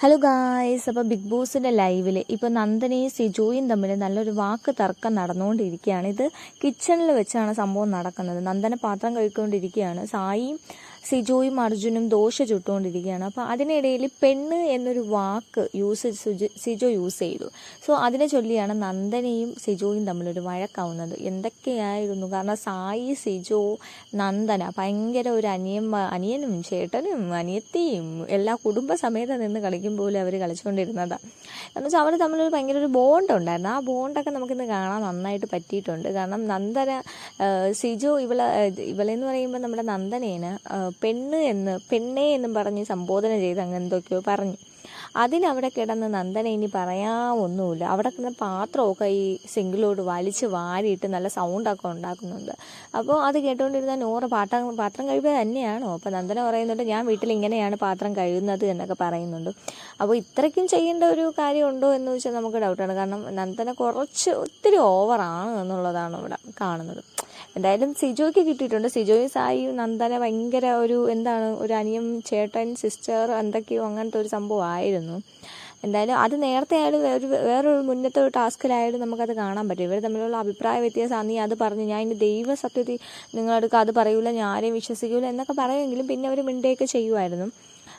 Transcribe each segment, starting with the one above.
Hello guys അപ്പോൾ big ബോസിന്റെ ലൈവിൽ ഇപ്പോൾ നന്ദനയും സിജോയും തമ്മിൽ നല്ലൊരു വാക്ക് തർക്കം നടന്നുകൊണ്ടിരിക്കുകയാണ്. ഇത് കിച്ചണിൽ വെച്ചാണ് സംഭവം നടക്കുന്നത്. നന്ദന പാത്രം കഴിക്കൊണ്ടിരിക്കുകയാണ് സായിയും സിജോയും അർജുനും ദോശ ചുട്ടുകൊണ്ടിരിക്കുകയാണ്. അപ്പോൾ അതിനിടയിൽ പെണ്ണ് എന്നൊരു വാക്ക് യൂസ് സുജി യൂസ് ചെയ്തു. സോ അതിനെ ചൊല്ലിയാണ് നന്ദനയും സിജോയും തമ്മിലൊരു വഴക്കാവുന്നത്. എന്തൊക്കെയായിരുന്നു? കാരണം സായി സിജോ നന്ദന ഭയങ്കര ഒരു അനിയൻ അനിയനും ചേട്ടനും അനിയത്തിയും എല്ലാ കുടുംബസമേതം നിന്ന് കളിക്കും പോലെ അവർ കളിച്ചുകൊണ്ടിരുന്നതാണ് എന്ന് വെച്ചാൽ അവർ തമ്മിലൊരു ഭയങ്കര ഒരു ബോണ്ട് ഉണ്ടായിരുന്നു. ആ ബോണ്ടൊക്കെ നമുക്കിന്ന് കാണാൻ നന്നായിട്ട് പറ്റിയിട്ടുണ്ട്. കാരണം നന്ദന സിജോ ഇവളെ ഇവളെന്ന് പറയുമ്പോൾ നമ്മുടെ നന്ദനേന് പെണ്ണ് എന്ന് പെണ്ണേ എന്നും പറഞ്ഞ് സംബോധന ചെയ്ത് അങ്ങ് എന്തൊക്കെയോ പറഞ്ഞു. അതിനവിടെ കിടന്ന് നന്ദന ഇനി പറയാമൊന്നുമില്ല അവിടെ കിടന്ന പാത്രമൊക്കെ ഈ സിങ്കിലോട് വലിച്ച് വാരിയിട്ട് നല്ല സൗണ്ടൊക്കെ ഉണ്ടാക്കുന്നുണ്ട്. അപ്പോൾ അത് കേട്ടുകൊണ്ടിരുന്ന നൂറ് പാത്രം പാത്രം കഴിവ് തന്നെയാണോ? അപ്പോൾ നന്ദന പറയുന്നുണ്ട് ഞാൻ വീട്ടിൽ ഇങ്ങനെയാണ് പാത്രം കഴുകുന്നത് എന്നൊക്കെ പറയുന്നുണ്ട്. അപ്പോൾ ഇത്രയ്ക്കും ചെയ്യേണ്ട ഒരു കാര്യമുണ്ടോ എന്ന് വെച്ചാൽ നമുക്ക് ഡൗട്ടാണ് കാരണം നന്ദന കുറച്ച് ഒത്തിരി ഓവറാണ് എന്നുള്ളതാണ് ഇവിടെ കാണുന്നത്. എന്തായാലും സിജോയ്ക്ക് കിട്ടിയിട്ടുണ്ട്. സിജോയും സായിയും നന്ദന ഭയങ്കര ഒരു എന്താണ് ഒരു അനിയം ചേട്ടൻ സിസ്റ്റർ എന്തൊക്കെയോ അങ്ങനത്തെ ഒരു സംഭവമായിരുന്നു. എന്തായാലും അത് നേരത്തെ ആയാലും ഒരു വേറൊരു മുന്നത്തെ ഒരു ടാസ്കിലായാലും നമുക്കത് കാണാൻ പറ്റും. ഇവർ തമ്മിലുള്ള അഭിപ്രായ വ്യത്യാസം നീ അത് പറഞ്ഞു. ഞാൻ ഇനി ദൈവ സത്യത്തിൽ നിങ്ങളെടുക്കുക അത് പറയൂല ഞാൻ ആരെയും വിശ്വസിക്കൂല എന്നൊക്കെ പറയുമെങ്കിലും പിന്നെ അവർ മിണ്ടയൊക്കെ ചെയ്യുമായിരുന്നു.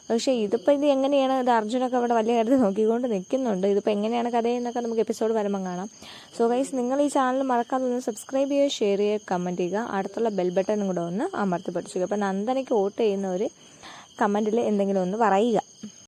പക്ഷേ ഇതിപ്പോൾ ഇത് എങ്ങനെയാണ്? ഇത് അർജുനൊക്കെ അവിടെ വലിയ കാര്യത്തിൽ നോക്കിക്കൊണ്ട് നിൽക്കുന്നുണ്ട്. ഇതിപ്പോൾ എങ്ങനെയാണ് കഥയെന്നൊക്കെ നമുക്ക് എപ്പിസോഡ് വരുമ്പം കാണാം. സോ ഗൈസ് നിങ്ങൾ ഈ ചാനൽ മറക്കാതെ ഒന്ന് സബ്സ്ക്രൈബ് ചെയ്യുക ഷെയർ ചെയ്യുക കമന്റ് ചെയ്യുക. അടുത്തുള്ള ബെൽ ബട്ടണും കൂടെ ഒന്ന് അമർത്തി പഠിച്ചു അപ്പോൾ നന്ദനയ്ക്ക് വോട്ട് ചെയ്യുന്ന ഒരു കമന്റിൽ എന്തെങ്കിലും ഒന്ന് പറയുക.